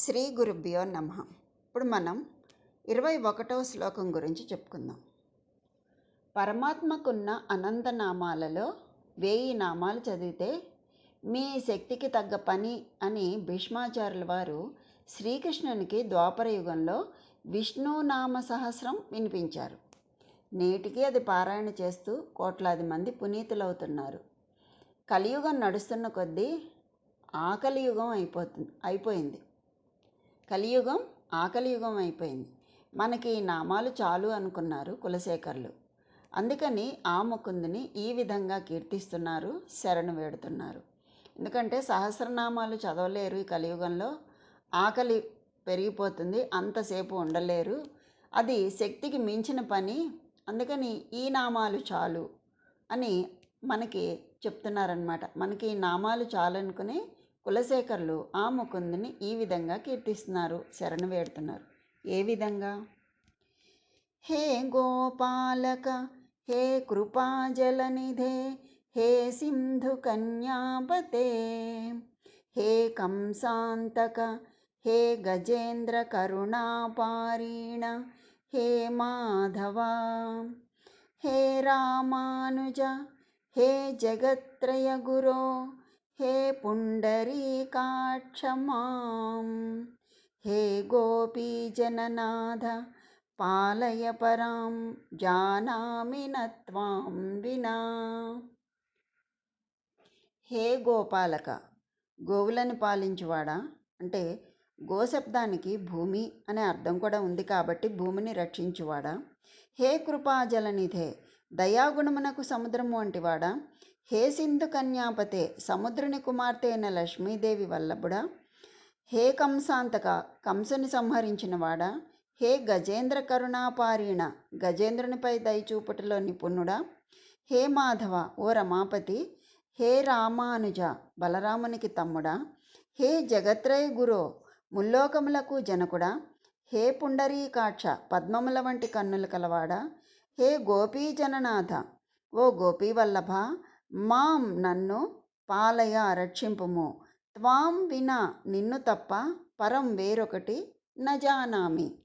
శ్రీ గురుభ్యో నమ. ఇప్పుడు మనం ఇరవై ఒకటవ శ్లోకం గురించి చెప్పుకుందాం. పరమాత్మకున్న అనంత నామాలలో వేయి నామాలు చదివితే మీ శక్తికి తగ్గ పని అని భీష్మాచార్యుల వారు శ్రీకృష్ణునికి ద్వాపర యుగంలో విష్ణు నామ సహస్రం వినిపించారు. నేటికి అది పారాయణ చేస్తూ కోట్లాది మంది పునీతులవుతున్నారు. కలియుగం నడుస్తున్న కొద్దీ ఆకలి యుగం అయిపోతుంది అయిపోయింది. కలియుగం ఆకలియుగం అయిపోయింది. మనకి ఈ నామాలు చాలు అనుకున్నారు కులశేఖర్లు. అందుకని ఆ ముకుందుని ఈ విధంగా కీర్తిస్తున్నారు శరణు వేడుతున్నారు. ఎందుకంటే సహస్రనామాలు చదవలేరు ఈ కలియుగంలో. ఆకలి పెరిగిపోతుంది అంతసేపు ఉండలేరు. అది శక్తికి మించిన పని. అందుకని ఈ నామాలు చాలు అని మనకి చెప్తున్నారనమాట మనకి ఈ నామాలు చాలనుకుని కులశేఖర్లు ఆ ముకుందుని ఈ విధంగా కీర్తిస్తున్నారు శరణు వేడుతున్నారు. ఏ విధంగా? హే గోపాలక హే కృపాజలనిధే హే సింధు కన్యాపతే హే కంసాంతక హే గజేంద్ర కరుణాపారీణ హే మాధవ హే రామానుజ హే జగత్రయ గురో హే పుండరీకాక్షమాం. హే గోపీజననాథ పాలయ పరాం జానామి నత్వాం వినా. హే గోపాలక గోవులను పాలించువాడా? అంటే గోశబ్దానికి భూమి అనే అర్థం కూడా ఉంది కాబట్టి భూమిని రక్షించువాడా? హే కృపాజలనిధే దయాగుణమునకు సముద్రము వంటివాడా? హే సింధు కన్యాపతే సముద్రుని కుమార్తె అయిన లక్ష్మీదేవి వల్లభుడా హే కంసాంతక కంసుని సంహరించినవాడా హే గజేంద్ర కరుణాపారీణ గజేంద్రునిపై దయచూపుటలో నిపుణుడా హే మాధవ ఓ రమాపతి హే రామానుజ బలరామునికి తమ్ముడా హే జగత్రయ గురో ముల్లోకములకు జనకుడా హే పుండరీకాక్ష పద్మముల వంటి కన్నులు కలవాడా హే గోపీజననాథ ఓ గోపీవల్లభ మాం నన్ను పాలయ రక్షింపుము. త్వాం వినా నిన్ను తప్ప పరం వేరొకటి నజానామి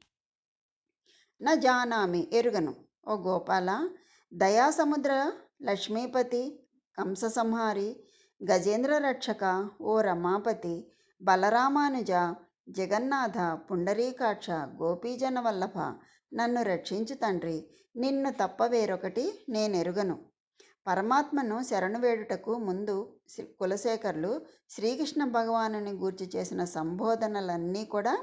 నజానామి ఎరుగను. ఓ గోపాల దయాసముద్ర లక్ష్మీపతి కంస సంహారి గజేంద్ర రక్షక ఓ రమాపతి బలరామానుజ జగన్నాథ పుండరీకాక్ష గోపీజన వల్లభ నన్ను రక్షించు తండ్రి. నిన్ను తప్ప వేరొకటి నేనెరుగను. పరమాత్మను శరణు వేడుటకు ముందు కులశేఖర్లు శ్రీకృష్ణ భగవానుని గూర్చి చేసిన సంబోధనలన్నీ కూడా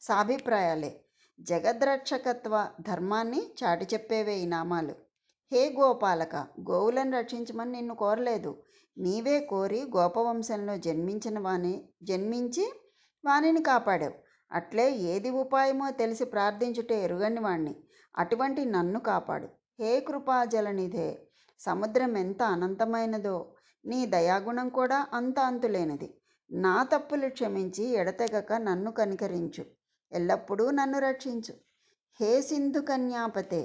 సాభిప్రాయాలే. జగద్రక్షకత్వ ధర్మాన్ని చాటి చెప్పేవే ఈ నామాలు. హే గోపాలక గోవులను రక్షించమని నిన్ను కోరలేదు. నీవే కోరి గోపవంశంలో జన్మించిన వాణి జన్మించి వాణిని కాపాడావు. అట్లే ఏది ఉపాయమో తెలిసి ప్రార్థించుటే ఎరుగని వాణ్ణి. అటువంటి నన్ను కాపాడు. హే కృపాజలనిధే సముద్రం ఎంత అనంతమైనదో నీ దయాగుణం కూడా అంత అంతులేనిది. నా తప్పులు క్షమించి ఎడతెగక నన్ను కనికరించు. ఎల్లప్పుడూ నన్ను రక్షించు. హే సింధు కన్యాపతే!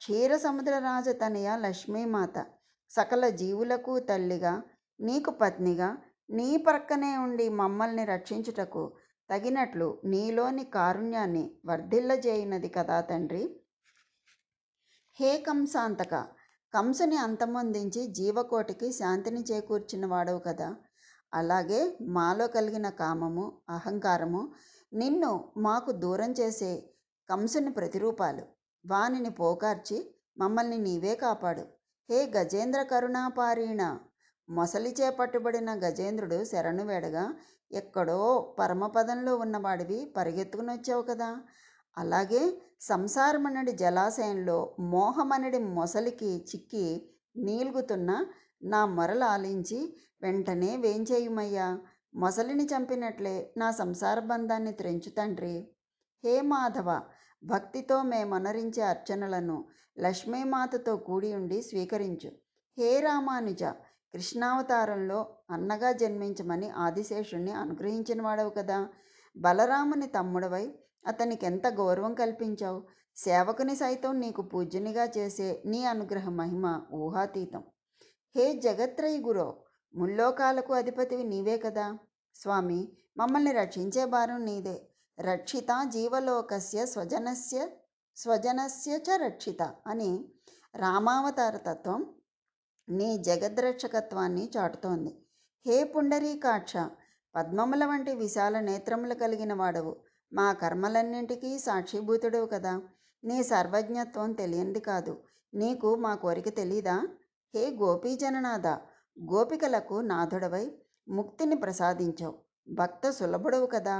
క్షీర సముద్ర రాజతనయ లక్ష్మీమాత. సకల జీవులకు తల్లిగా నీకు పత్నిగా నీ ప్రక్కనే ఉండి మమ్మల్ని రక్షించుటకు తగినట్లు నీలోని కారుణ్యాన్ని వర్ధిల్లజేయునది కదా తండ్రి? హే కంసాంతక! కంసుని అంతమొందించి జీవకోటికి శాంతిని చేకూర్చిన వాడవు కదా. అలాగే మాలో కలిగిన కామము అహంకారము నిన్ను మాకు దూరం చేసే కంసుని ప్రతిరూపాలు. వానిని పోకార్చి మమ్మల్ని నీవే కాపాడు. హే గజేంద్ర కరుణాపారీణ! మొసలి చేపట్టుబడిన గజేంద్రుడు శరణు వేడగా ఎక్కడో పరమపదంలో ఉన్నవాడివి పరిగెత్తుకునొచ్చావు కదా. అలాగే సంసారమనడి జలాశయంలో మోహమనడి మొసలికి చిక్కి నీల్గుతున్న నా మొరలు ఆలించి వెంటనే వేంచేయుమయ్యా. మొసలిని చంపినట్లే నా సంసార బంధాన్ని త్రెంచు తండ్రి. హే మాధవ భక్తితో మేమనరించే అర్చనలను లక్ష్మీమాతతో కూడి ఉండి స్వీకరించు. హే రామానుజ కృష్ణావతారంలో అన్నగా జన్మించమని ఆదిశేషుణ్ణి అనుగ్రహించిన వాడవు కదా. బలరాముని తమ్ముడవై అతనికి ఎంత గౌరవం కల్పించావు? సేవకుని సైతం నీకు పూజ్యునిగా చేసే నీ అనుగ్రహ మహిమ ఊహాతీతం. హే జగత్రయి గురో ముల్లోకాలకు అధిపతివి నీవే కదా. స్వామి మమ్మల్ని రక్షించే భారం నీదే. రక్షిత జీవలోకస్య స్వజనస్య స్వజనస్య చ రక్షిత అని రామావతార తత్వం నీ జగద్రక్షకత్వాన్ని చాటుతోంది. హే పుండరీకాక్ష పద్మముల వంటి విశాల నేత్రములు కలిగిన వాడవు. మా కర్మలన్నింటికీ సాక్షిభూతుడవు కదా. నీ సర్వజ్ఞత్వం తెలియంది కాదు. నీకు మా కోరిక తెలీదా? హే గోపీజననాథ! గోపికలకు నాథుడవై ముక్తిని ప్రసాదించావు. భక్త సులభుడవు కదా.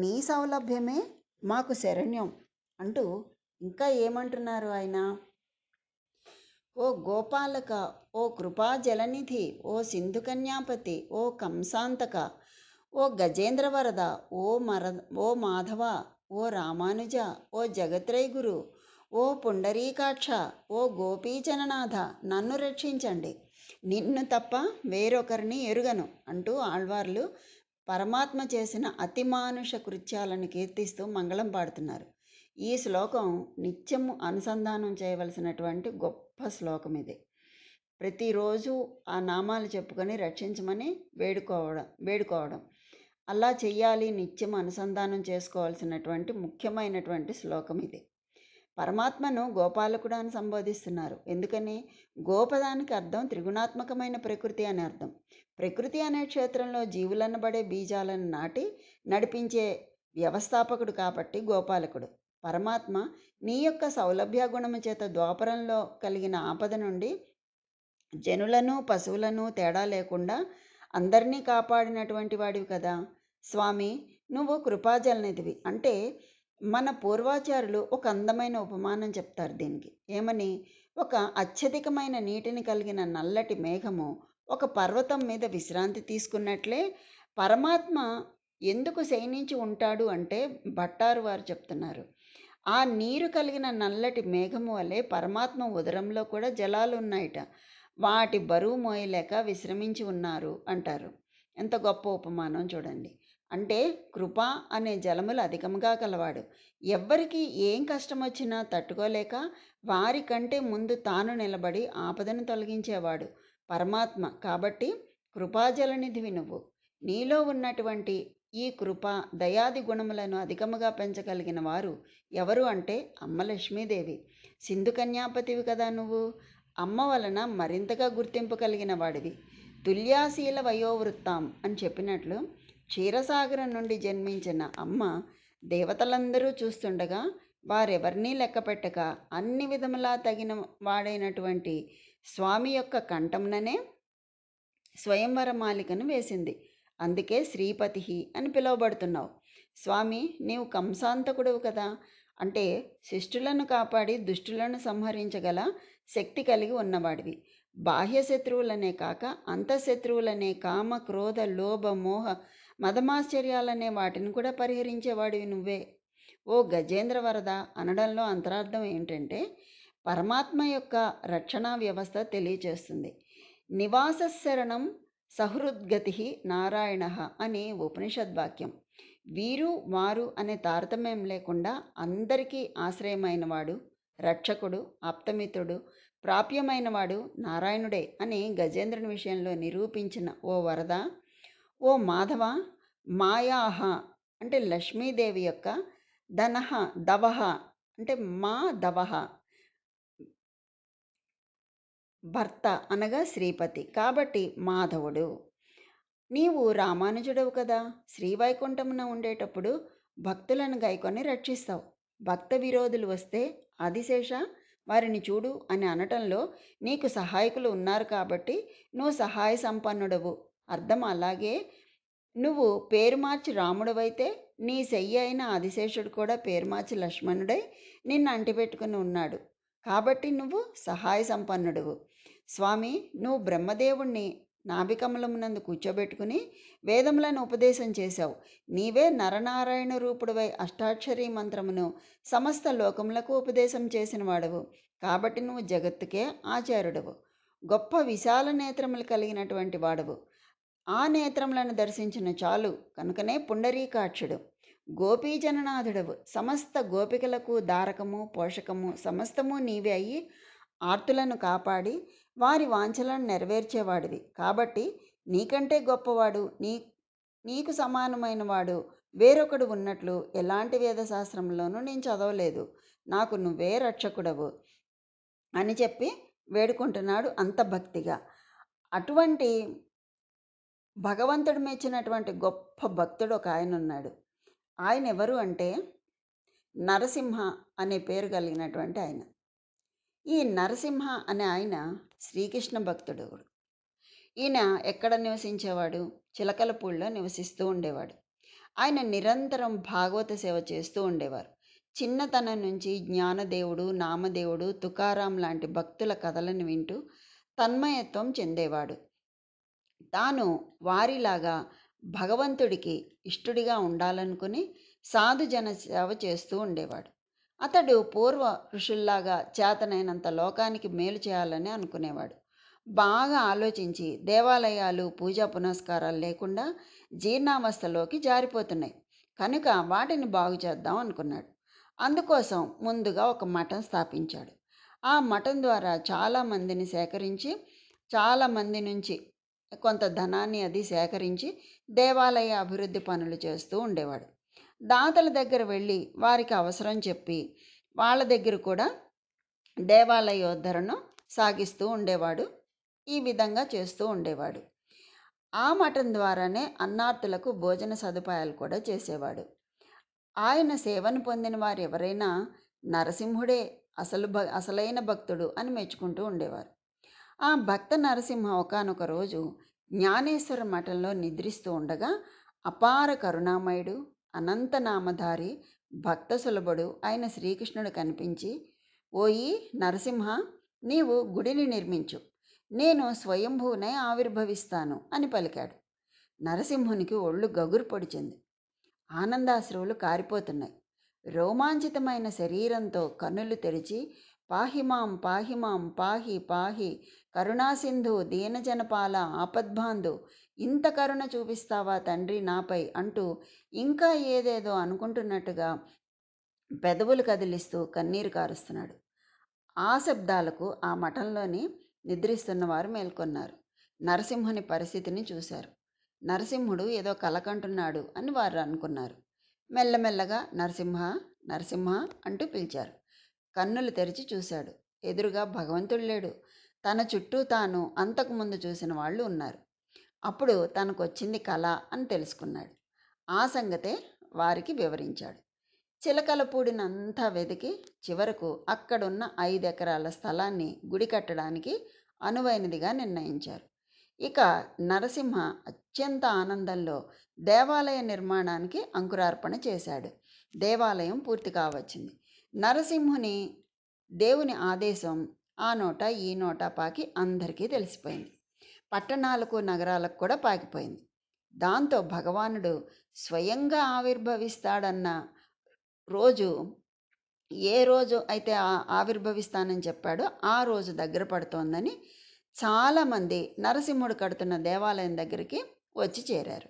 నీ సౌలభ్యమే మాకు శరణ్యం అంటూ ఇంకా ఏమంటున్నారు ఆయన? ఓ గోపాలక! ఓ కృపా జలనిధి ఓ సింధు కన్యాపతి! ఓ కంసాంతక! ఓ గజేంద్రవరద ఓ మర ఓ మాధవ ఓ రామానుజ ఓ జగత్రయ గురు ఓ పుండరీకాక్ష ఓ గోపీచననాథ నన్ను రక్షించండి. నిన్ను తప్ప వేరొకరిని ఎరుగను అంటూ ఆళ్వార్లు పరమాత్మ చేసిన అతిమానుష కృత్యాలను కీర్తిస్తూ మంగళం పాడుతున్నారు. ఈ శ్లోకం నిత్యము అనుసంధానం చేయవలసినటువంటి గొప్ప శ్లోకం ఇది. ప్రతిరోజు ఆ నామాలు చెప్పుకొని రక్షించమని వేడుకోవడం వేడుకోవడం. అలా చెయ్యాలి నిత్యం అనుసంధానం చేసుకోవాల్సినటువంటి ముఖ్యమైనటువంటి శ్లోకం ఇది. పరమాత్మను గోపాలకుడు అని సంబోధిస్తున్నారు. ఎందుకని? గోపదానికి అర్థం త్రిగుణాత్మకమైన ప్రకృతి అని అర్థం. ప్రకృతి అనే క్షేత్రంలో జీవులనబడే బీజాలను నాటి నడిపించే వ్యవస్థాపకుడు కాబట్టి గోపాలకుడు. పరమాత్మ నీ యొక్క సౌలభ్య గుణము చేత ద్వాపరంలో కలిగిన ఆపద నుండి జనులను పశువులను తేడా లేకుండా అందరినీ కాపాడినటువంటి వాడివి కదా! స్వామి నువ్వు కృపాజలనిధివి అంటే మన పూర్వాచారులు ఒక అందమైన ఉపమానం చెప్తారు దీనికి. ఏమని? ఒక అత్యధికమైన నీటిని కలిగిన నల్లటి మేఘము ఒక పర్వతం మీద విశ్రాంతి తీసుకున్నట్లే పరమాత్మ ఎందుకు శయనించి ఉంటాడు అంటే భట్టారు వారు చెప్తున్నారు. ఆ నీరు కలిగిన నల్లటి మేఘము వలె పరమాత్మ ఉదరంలో కూడా జలాలు ఉన్నాయట. వాటి బరువు మోయలేక విశ్రమించి ఉన్నారు అంటారు. ఎంత గొప్ప ఉపమానం చూడండి. అంటే కృప అనే జలములు అధికంగా కలవాడు. ఎవ్వరికి ఏం కష్టం వచ్చినా తట్టుకోలేక వారికంటే ముందు తాను నిలబడి ఆపదను తొలగించేవాడు పరమాత్మ. కాబట్టి కృపాజలనిధివి నువ్వు. నీలో ఉన్నటువంటి ఈ కృప దయాది గుణములను అధికముగా పెంచగలిగిన వారు ఎవరు అంటే అమ్మ లక్ష్మీదేవి. సింధు కన్యాపతివి కదా నువ్వు. అమ్మ వలన మరింతగా గుర్తింపు కలిగిన వాడివి. తుల్యాశీల వయోవృత్తాం అని చెప్పినట్లు క్షీరసాగరం నుండి జన్మించిన అమ్మ దేవతలందరూ చూస్తుండగా వారెవరినీ లెక్కపెట్టక అన్ని విధములా తగిన వాడైనటువంటి స్వామి యొక్క కంఠంననే స్వయంవర మాలికను వేసింది. అందుకే శ్రీపతి అని పిలువబడుతున్నావు. స్వామి నీవు కంసాంతకుడువు కదా. అంటే శిష్టులను కాపాడి దుష్టులను సంహరించగల శక్తి కలిగి ఉన్నవాడివి. బాహ్య శత్రువులనే కాక అంతఃశత్రువులనే కామ క్రోధ లోభ మోహ మదమాశ్చర్యాలనే వాటిని కూడా పరిహరించేవాడివి నువ్వే. ఓ గజేంద్ర వరద అనడంలో అంతరార్థం ఏంటంటే పరమాత్మ యొక్క రక్షణా వ్యవస్థ తెలియచేస్తుంది. నివాస శరణం సహృద్గతి నారాయణ అనే ఉపనిషద్వాక్యం. వీరు వారు అనే తారతమ్యం లేకుండా అందరికీ ఆశ్రయమైనవాడు రక్షకుడు ఆప్తమిత్రుడు ప్రాప్యమైనవాడు నారాయణుడే అని గజేంద్రుని విషయంలో నిరూపించిన ఓ వరద ఓ మాధవ మాయాహ అంటే లక్ష్మీదేవి యొక్క ధనహ దవహ అంటే మా దవహ భర్త అనగా శ్రీపతి కాబట్టి మాధవుడు. నీవు రామానుజుడవు కదా శ్రీవైకుంఠమున ఉండేటప్పుడు భక్తులను గైకొని రక్షిస్తావు. భక్త విరోధులు వస్తే ఆదిశేష వారిని చూడు అని అనటంలో నీకు సహాయకులు ఉన్నారు కాబట్టి నువ్వు సహాయ సంపన్నుడవు. అర్థం. అలాగే నువ్వు పేరు మార్చి రాముడవైతే నీ సెయ్యి అయిన ఆదిశేషుడు కూడా పేరు మార్చి లక్ష్మణుడై నిన్ను అంటిపెట్టుకుని ఉన్నాడు. కాబట్టి నువ్వు సహాయ సంపన్నుడువు. స్వామి నువ్వు బ్రహ్మదేవుణ్ణి నాభికమలమునందు కూర్చోబెట్టుకుని వేదములను ఉపదేశం చేశావు. నీవే నరనారాయణ రూపుడువై అష్టాక్షరీ మంత్రమును సమస్త లోకములకు ఉపదేశం చేసిన వాడవు కాబట్టి నువ్వు జగత్తుకే ఆచార్యుడవు గొప్ప విశాల నేత్రములు కలిగినటువంటి వాడవు. ఆ నేత్రములను దర్శించిన చాలు. కనుకనే పుండరీకాక్షుడు గోపీజననాథుడవు. సమస్త గోపికలకు దారకము పోషకము సమస్తము నీవే అయ్యి ఆర్తులను కాపాడి వారి వాంఛలను నెరవేర్చేవాడివి. కాబట్టి నీకంటే గొప్పవాడు నీ నీకు సమానమైన వాడు వేరొకడు ఉన్నట్లు ఎలాంటి వేదశాస్త్రంలోనూ నేను చదవలేదు. నాకు నువ్వే రక్షకుడవు అని చెప్పి వేడుకుంటున్నాడు అంత భక్తిగా. అటువంటి భగవంతుడు మెచ్చినటువంటి గొప్ప భక్తుడు ఒక ఆయన ఉన్నాడు ఆయన ఎవరు అంటే నరసింహ అనే పేరు కలిగినటువంటి ఆయన. ఈ నరసింహ అనే ఆయన శ్రీకృష్ణ భక్తుడు ఈయన ఎక్కడ నివసించేవాడు? చిలకలపూడిలో నివసిస్తూ ఉండేవాడు. ఆయన నిరంతరం భాగవత సేవ చేస్తూ ఉండేవారు. చిన్నతనం నుంచి జ్ఞానదేవుడు నామదేవుడు తుకారాం లాంటి భక్తుల కథలను వింటూ తన్మయత్వం చెందేవాడు. తాను వారిలాగా భగవంతుడికి ఇష్టుడిగా ఉండాలనుకుని సాధుజన సేవ చేస్తూ ఉండేవాడు. అతడు పూర్వ ఋషుల్లాగా చేతనైనంత లోకానికి మేలు చేయాలని అనుకునేవాడు. బాగా ఆలోచించి దేవాలయాలు పూజా పునస్కారాలు లేకుండా జీర్ణావస్థలోకి జారిపోతున్నాయి. కనుక వాటిని బాగు చేద్దాం అనుకున్నాడు. అందుకోసం ముందుగా ఒక మఠం స్థాపించాడు. ఆ మఠం ద్వారా చాలామందిని సేకరించి చాలామంది నుంచి కొంత ధనాన్ని అది సేకరించి దేవాలయ అభివృద్ధి పనులు చేస్తూ ఉండేవాడు. దాతల దగ్గర వెళ్ళి వారికి అవసరం చెప్పి వాళ్ళ దగ్గర కూడా దేవాలయోద్ధరణను సాగిస్తూ ఉండేవాడు. ఈ విధంగా చేస్తూ ఉండేవాడు. ఆ మఠం ద్వారానే అన్నార్థులకు భోజన సదుపాయాలు కూడా చేసేవాడు. ఆయన సేవను పొందిన వారు ఎవరైనా నరసింహుడే అసలు భ అసలైన భక్తుడు అని మెచ్చుకుంటూ ఉండేవారు. ఆ భక్త నరసింహ ఒకనొక రోజు జ్ఞానేశ్వర మఠంలో నిద్రిస్తూ ఉండగా అపార కరుణామయుడు అనంతనామధారి భక్త సులభుడు అయిన శ్రీకృష్ణుడు కనిపించి ఓయి నరసింహ నీవు గుడిని నిర్మించు. నేను స్వయంభూనే ఆవిర్భవిస్తాను అని పలికాడు. నరసింహునికి ఒళ్ళు గగురు పొడిచింది. ఆనందాశ్రువులు కారిపోతున్నాయి. రోమాంచితమైన శరీరంతో కన్నులు తెరిచి పాహిమాం పాహిమాం పాహి పాహి కరుణాసింధు దీనజనపాల ఆపద్బాంధు ఇంత కరుణ చూపిస్తావా తండ్రి నాపై అంటూ ఇంకా ఏదేదో అనుకుంటున్నట్టుగా పెదవులు కదిలిస్తూ కన్నీరు కారుస్తున్నాడు. ఆ శబ్దాలకు ఆ మఠంలోని నిద్రిస్తున్నవారు మేల్కొన్నారు. నరసింహుని పరిస్థితిని చూశారు. నరసింహుడు ఏదో కలకంటున్నాడు అని వారు అనుకున్నారు. మెల్లమెల్లగా నరసింహ నరసింహ అంటూ పిలిచారు. కన్నులు తెరిచి చూశాడు. ఎదురుగా భగవంతుడు లేడు. తన చుట్టూ తాను అంతకుముందు చూసిన వాళ్ళు ఉన్నారు. అప్పుడు తనకు వచ్చింది కళ అని తెలుసుకున్నాడు. ఆ సంగతే వారికి వివరించాడు. చిలకలపూడినంతా వెతికి చివరకు అక్కడున్న ఐదు ఎకరాల స్థలాన్ని గుడి కట్టడానికి అనువైనదిగా నిర్ణయించారు. ఇక నరసింహ అత్యంత ఆనందంలో దేవాలయ నిర్మాణానికి అంకురార్పణ చేశాడు. దేవాలయం పూర్తి కావచ్చింది. నరసింహుని దేవుని ఆదేశం ఆ నోట ఈ నోట పాకి అందరికీ తెలిసిపోయింది. పట్టణాలకు నగరాలకు కూడా పాకిపోయింది. దాంతో భగవానుడు స్వయంగా ఆవిర్భవిస్తాడన్న రోజు ఏ రోజు అయితే ఆవిర్భవిస్తానని చెప్పాడో ఆ రోజు దగ్గర పడుతోందని చాలామంది నరసింహుడు కడుతున్న దేవాలయం దగ్గరికి వచ్చి చేరారు.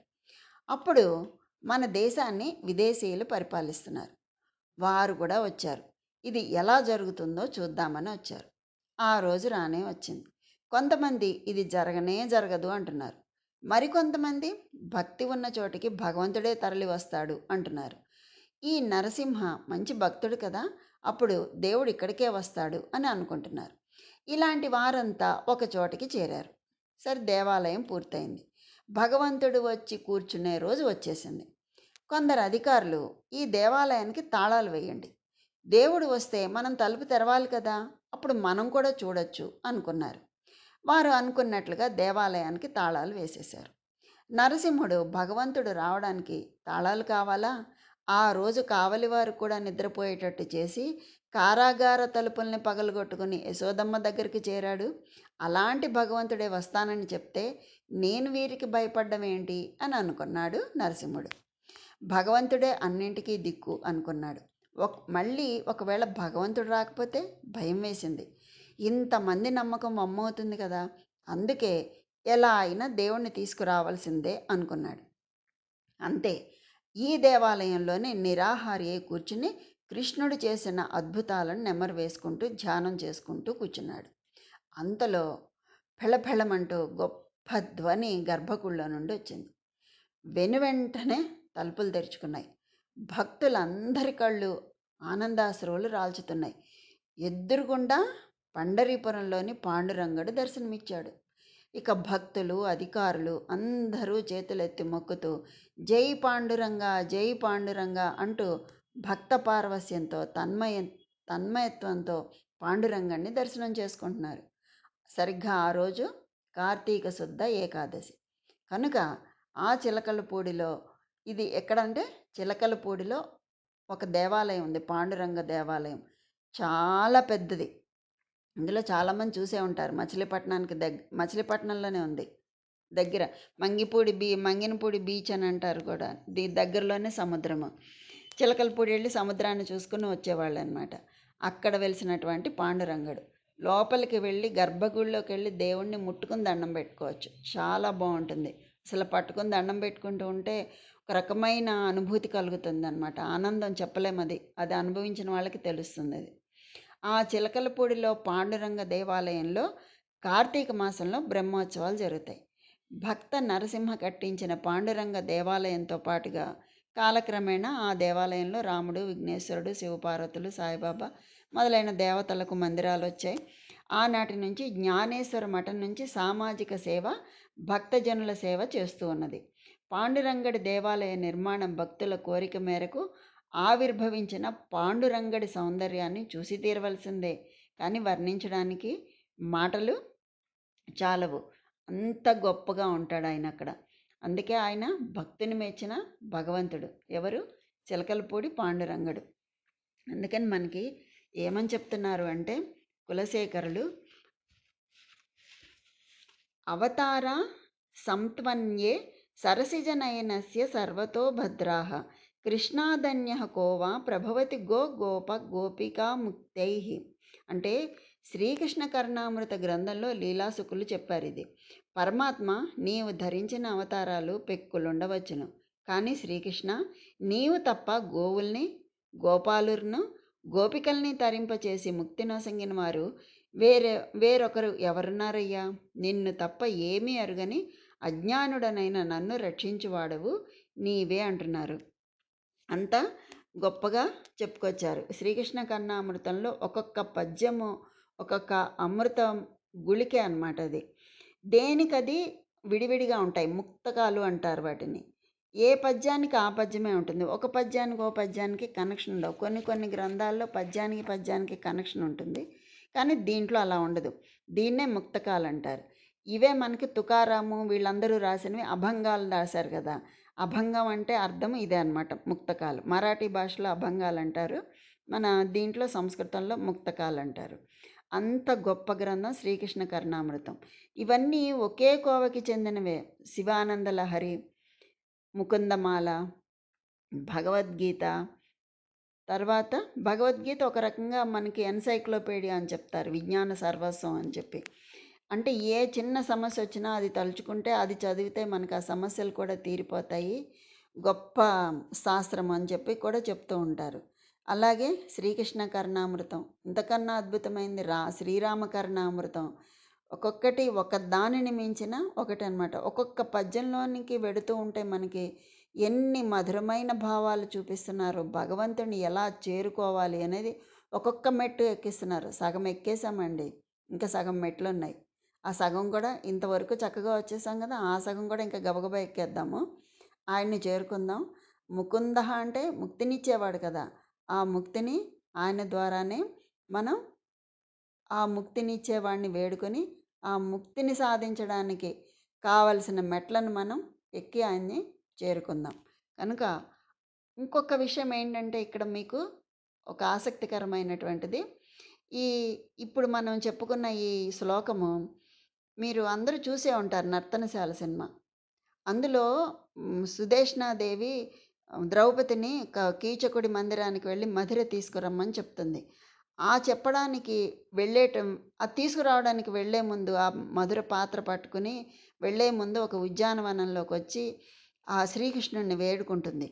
అప్పుడు మన దేశాన్ని విదేశీయులు పరిపాలిస్తున్నారు. వారు కూడా వచ్చారు. ఇది ఎలా జరుగుతుందో చూద్దామని వచ్చారు. ఆ రోజు రానే వచ్చింది. కొంతమంది ఇది జరగనే జరగదు అంటున్నారు. మరికొంతమంది భక్తి ఉన్న చోటికి భగవంతుడే తరలి వస్తాడు అంటున్నారు. ఈ నరసింహ మంచి భక్తుడు కదా అప్పుడు దేవుడు ఇక్కడికే వస్తాడు అని అనుకుంటున్నారు. ఇలాంటి వారంతా ఒక చోటికి చేరారు. సరే దేవాలయం పూర్తయింది. భగవంతుడు వచ్చి కూర్చునే రోజు వచ్చేసింది. కొందరు అధికారులు ఈ దేవాలయానికి తాళాలు వేయండి. దేవుడు వస్తే మనం తలుపు తెరవాలి కదా. అప్పుడు మనం కూడా చూడొచ్చు అనుకున్నారు. వారు అనుకున్నట్లుగా దేవాలయానికి తాళాలు వేసేశారు. నరసింహుడు భగవంతుడు రావడానికి తాళాలు కావాలా? ఆ రోజు కావలి వారు కూడా నిద్రపోయేటట్టు చేసి కారాగార తలుపుల్ని పగలగొట్టుకుని యశోదమ్మ దగ్గరికి చేరాడు. అలాంటి భగవంతుడే వస్తానని చెప్తే నేను వీరికి భయపడ్డం ఏంటి? అని అనుకున్నాడు నరసింహుడు. భగవంతుడే అన్నింటికీ దిక్కు అనుకున్నాడు. మళ్ళీ ఒకవేళ భగవంతుడు రాకపోతే భయం వేసింది. ఇంతమంది నమ్మకం అమ్మవుతుంది కదా! అందుకే ఎలా అయినా దేవుణ్ణి తీసుకురావాల్సిందే అనుకున్నాడు. అంతే ఈ దేవాలయంలోనే నిరాహారి కూర్చుని కృష్ణుడు చేసిన అద్భుతాలను నెమరు వేసుకుంటూ ధ్యానం చేసుకుంటూ కూర్చున్నాడు. అంతలో ఫెళఫెళమంటూ గొప్ప ధ్వని గర్భకుళ్ళ నుండి వచ్చింది. వెనువెంటనే తలుపులు తెరుచుకున్నాయి. భక్తులందరి కళ్ళు ఆనందాశ్రువులు రాల్చుతున్నాయి. ఎదురుగుండా పండరీపురంలోని పాండురంగడు దర్శనమిచ్చాడు. ఇక భక్తులు అధికారులు అందరూ చేతులెత్తి మొక్కుతూ జై పాండురంగ జై పాండురంగ అంటూ భక్త పార్వస్యంతో తన్మయ తన్మయత్వంతో పాండురంగాన్ని దర్శనం చేసుకుంటున్నారు. సరిగ్గా ఆ రోజు కార్తీక శుద్ధ ఏకాదశి. కనుక ఆ చిలకలపూడిలో ఇది ఎక్కడంటే చిలకలపూడిలో ఒక దేవాలయం ఉంది పాండురంగ దేవాలయం. చాలా పెద్దది. ఇందులో చాలామంది చూసే ఉంటారు. మచిలీపట్నానికి దగ్గ మచిలీపట్నంలోనే ఉంది. దగ్గర. మంగిపూడి బీ మంగినపూడి బీచ్ అని అంటారు కూడా. దీ దగ్గరలోనే సముద్రము. చిలకలపూడి వెళ్ళి సముద్రాన్ని చూసుకుని వచ్చేవాళ్ళు అనమాట అక్కడ వెలిసినటువంటి పాండురంగడు. లోపలికి వెళ్ళి గర్భగుడిలోకి వెళ్ళి దేవుణ్ణి ముట్టుకుని దండం పెట్టుకోవచ్చు. చాలా బాగుంటుంది. అసలు పట్టుకుని దండం పెట్టుకుంటూ ఉంటే ఒక రకమైన అనుభూతి కలుగుతుంది అనమాట ఆనందం చెప్పలేము అది. అది అనుభవించిన వాళ్ళకి తెలుస్తుంది అది. ఆ చిలకలపూడిలో పాండురంగ దేవాలయంలో కార్తీక మాసంలో బ్రహ్మోత్సవాలు జరుగుతాయి. భక్త నరసింహ కట్టించిన పాండురంగ దేవాలయంతో పాటుగా కాలక్రమేణా ఆ దేవాలయంలో రాముడు విఘ్నేశ్వరుడు శివపార్వతులు సాయిబాబా మొదలైన దేవతలకు మందిరాలు వచ్చాయి. ఆనాటి నుంచి జ్ఞానేశ్వర మఠం నుంచి సామాజిక సేవ భక్తజనుల సేవ చేస్తూ ఉన్నది. పాండురంగడి దేవాలయ నిర్మాణం భక్తుల కోరిక మేరకు ఆవిర్భవించిన పాండురంగడి సౌందర్యాన్ని చూసి తీరవలసిందే. కానీ వర్ణించడానికి మాటలు చాలవు. అంత గొప్పగా ఉంటాడు ఆయన అక్కడ. అందుకే ఆయన భక్తుని మెచ్చిన భగవంతుడు. ఎవరు? చిలకలపూడి పాండురంగడు. అందుకని మనకి ఏమని చెప్తున్నారు అంటే కులశేఖరులు అవతార సంత్వన్యే సరసిజనయనస్య సర్వతో భద్రాः కృష్ణాదన్య కోవా ప్రభవతి గో గోప గోపికా ముక్తై అంటే శ్రీకృష్ణ కర్ణామృత గ్రంథంలో లీలాసుకులు చెప్పారు ఇది. పరమాత్మ నీవు ధరించిన అవతారాలు పెక్కులుండవచ్చును. కానీ శ్రీకృష్ణ నీవు తప్ప గోవుల్ని గోపాలుర్ను గోపికల్ని తరింపచేసి ముక్తి నొసంగిన వారు వేరే వేరొకరు ఎవరున్నారయ్యా? నిన్ను తప్ప ఏమీ అరుగని అజ్ఞానుడనైన నన్ను రక్షించువాడవు నీవే అంటున్నారు. అంత గొప్పగా చెప్పుకొచ్చారు. శ్రీకృష్ణ కన్నామృతంలో ఒక్కొక్క పద్యము ఒక్కొక్క అమృతం గుళికే అనమాట అది. దేనికది విడివిడిగా ఉంటాయి. ముక్తకాలు అంటారు వాటిని. ఏ పద్యానికి ఆ పద్యమే ఉంటుంది. ఒక పద్యానికి ఓ పద్యానికి కనెక్షన్ ఉండవు. కొన్ని కొన్ని గ్రంథాల్లో పద్యానికి పద్యానికి కనెక్షన్ ఉంటుంది. కానీ దీంట్లో అలా ఉండదు. దీన్నే ముక్తకాలు అంటారు. ఇవే మనకి తుకారాము వీళ్ళందరూ రాసినవి అభంగాలు రాశారు కదా. అభంగం అంటే అర్థం ఇదే అనమాట ముక్తకాలు. మరాఠీ భాషలో అభంగాలు అంటారు. మన దీంట్లో సంస్కృతంలో ముక్తకాలు అంటారు. అంత గొప్ప గ్రంథం శ్రీకృష్ణ కర్ణామృతం. ఇవన్నీ ఒకే కోవకి చెందినవే. శివానంద లహరి ముకుందమాల భగవద్గీత తర్వాత భగవద్గీత ఒక రకంగా మనకి ఎన్సైక్లోపీడియా అని చెప్తారు విజ్ఞాన సర్వస్వం అని చెప్పి. అంటే ఏ చిన్న సమస్య వచ్చినా అది తలుచుకుంటే అది చదివితే మనకు ఆ సమస్యలు కూడా తీరిపోతాయి. గొప్ప శాస్త్రం అని చెప్పి కూడా చెప్తూ ఉంటారు. అలాగే శ్రీకృష్ణ కర్ణామృతం ఇంతకన్నా అద్భుతమైంది రా శ్రీరామ కర్ణామృతం. ఒక్కొక్కటి ఒక దానిని మించిన ఒకటి అనమాట ఒక్కొక్క పద్యంలోనికి వెడుతూ ఉంటే మనకి ఎన్ని మధురమైన భావాలు చూపిస్తున్నారు భగవంతుని ఎలా చేరుకోవాలి అనేది ఒక్కొక్క మెట్టు ఎక్కిస్తున్నారు. సగం ఎక్కేసామండి ఇంకా సగం మెట్లు ఉన్నాయి ఆ సగం కూడా ఇంతవరకు చక్కగా వచ్చేసాం కదా ఆ సగం కూడా ఇంకా గబగబా ఎక్కేద్దాము. ఆయన్ని చేరుకుందాం. ముకుంద అంటే ముక్తినిచ్చేవాడు కదా ఆ ముక్తిని ఆయన ద్వారానే మనం ఆ ముక్తినిచ్చేవాడిని వేడుకొని ఆ ముక్తిని సాధించడానికి కావలసిన మెట్లను మనం ఎక్కి ఆయన్ని చేరుకుందాం. కనుక ఇంకొక విషయం ఏంటంటే ఇక్కడ మీకు ఒక ఆసక్తికరమైనటువంటిది. ఈ ఇప్పుడు మనం చెప్పుకున్న ఈ శ్లోకము మీరు అందరూ చూసే ఉంటారు నర్తనశాల సినిమా. అందులో సుదేష్ణాదేవి ద్రౌపదిని క- కీచకుడి మందిరానికి వెళ్ళి మధుర తీసుకురమ్మని చెప్తుంది. ఆ చెప్పడానికి వెళ్ళేటం అది తీసుకురావడానికి వెళ్ళే ముందు ఆ మధుర పాత్ర పట్టుకుని వెళ్ళే ముందు ఒక ఉద్యానవనంలోకి వచ్చి ఆ శ్రీకృష్ణుడిని వేడుకుంటుంది.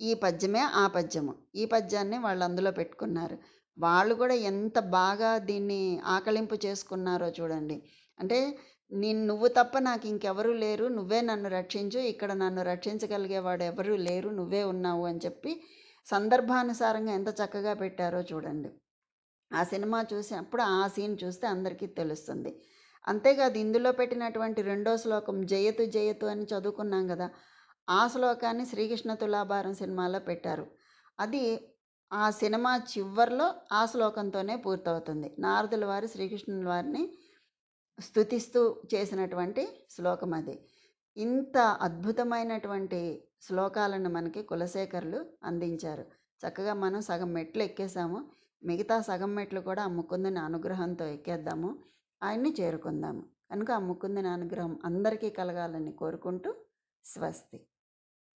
ఈ పద్యమే ఆ పద్యము. ఈ పద్యాన్ని వాళ్ళు అందులో పెట్టుకున్నారు. వాళ్ళు కూడా ఎంత బాగా దీన్ని ఆకలింపు చేసుకున్నారో చూడండి. అంటే నేను నువ్వు తప్ప నాకు ఇంకెవరూ లేరు. నువ్వే నన్ను రక్షించు. ఇక్కడ నన్ను రక్షించగలిగేవాడు ఎవరూ లేరు. నువ్వే ఉన్నావు అని చెప్పి సందర్భానుసారంగా ఎంత చక్కగా పెట్టారో చూడండి. ఆ సినిమా చూసినప్పుడు ఆ సీన్ చూస్తే అందరికీ తెలుస్తుంది. అంతేకాదు ఇందులో పెట్టినటువంటి రెండో శ్లోకం జయతు జయతు అని చదువుకున్నాం కదా ఆ శ్లోకాన్ని శ్రీకృష్ణ తులాభారం సినిమాలో పెట్టారు. అది ఆ సినిమా చివరిలో ఆ శ్లోకంతోనే పూర్తవుతుంది. నారదుల వారు శ్రీకృష్ణుల వారిని స్తుతిస్తూ చేసినటువంటి శ్లోకం అది. ఇంత అద్భుతమైనటువంటి శ్లోకాలను మనకి కులశేఖరులు అందించారు. చక్కగా మనం సగం మెట్లు ఎక్కేసాము. మిగతా సగం మెట్లు కూడా ఆ ముకుందుని అనుగ్రహంతో ఎక్కేద్దాము. ఆయన్ని చేరుకుందాము. కనుక ఆ ముకుందుని అనుగ్రహం అందరికీ కలగాలని కోరుకుంటూ స్వస్తి.